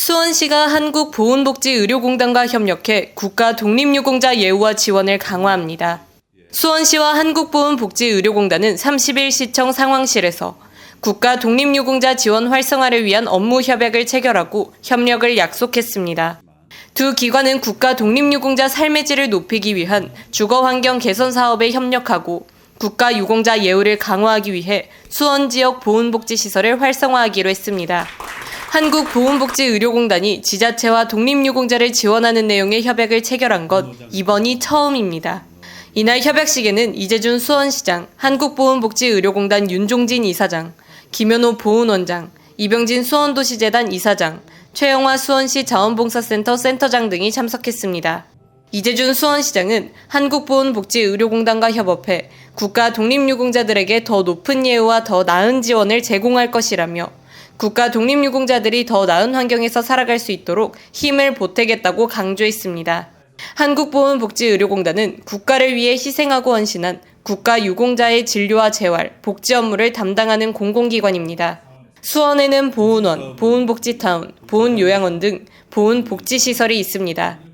수원시가 한국보훈복지의료공단과 협력해 국가 독립유공자 예우와 지원을 강화합니다. 수원시와 한국보훈복지의료공단은 30일 시청 상황실에서 국가 독립유공자 지원 활성화를 위한 업무 협약을 체결하고 협력을 약속했습니다. 두 기관은 국가 독립유공자 삶의 질을 높이기 위한 주거 환경 개선 사업에 협력하고 국가 유공자 예우를 강화하기 위해 수원 지역 보훈복지시설을 활성화하기로 했습니다. 한국보훈복지의료공단이 지자체와 독립유공자를 지원하는 내용의 협약을 체결한 건 이번이 처음입니다. 이날 협약식에는 이재준 수원시장, 한국보훈복지의료공단 윤종진 이사장, 김현호 보훈원장, 이병진 수원도시재단 이사장, 최영화 수원시 자원봉사센터 센터장 등이 참석했습니다. 이재준 수원시장은 한국보훈복지의료공단과 협업해 국가 독립유공자들에게 더 높은 예우와 더 나은 지원을 제공할 것이라며 국가 독립유공자들이 더 나은 환경에서 살아갈 수 있도록 힘을 보태겠다고 강조했습니다. 한국보훈복지의료공단은 국가를 위해 희생하고 헌신한 국가 유공자의 진료와 재활, 복지 업무를 담당하는 공공기관입니다. 수원에는 보훈원, 보훈복지타운, 보훈요양원 등 보훈복지시설이 있습니다.